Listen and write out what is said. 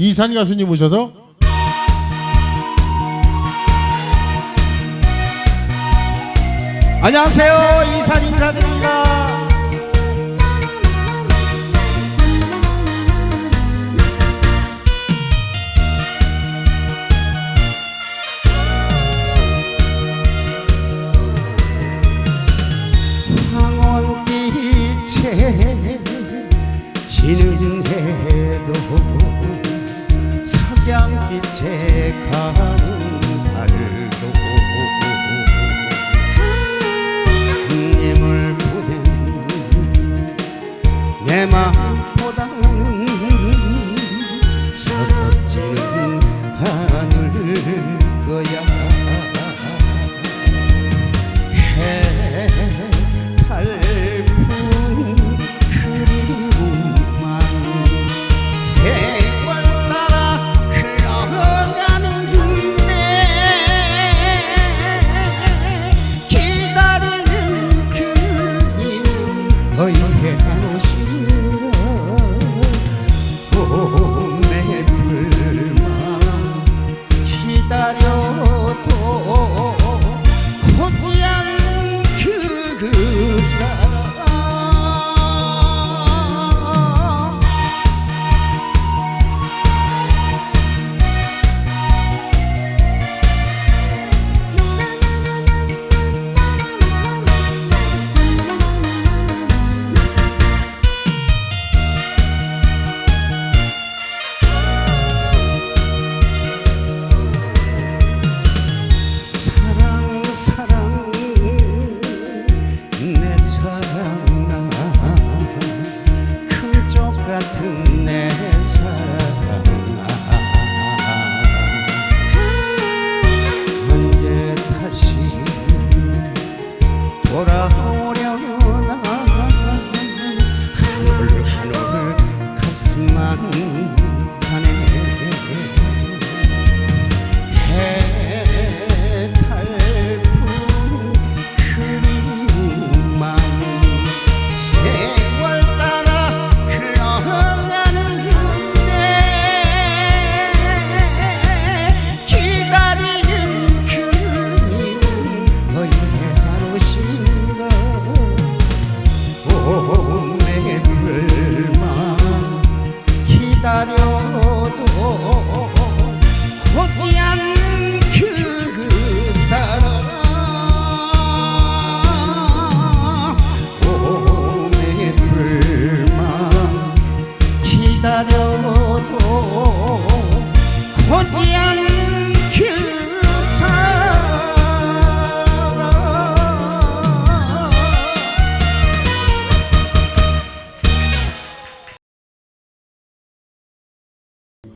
이산 가수님 모셔서 안녕하세요. 이산 인사드립니다. 황혼빛에 지는 해로 석양빛에 가 같은 내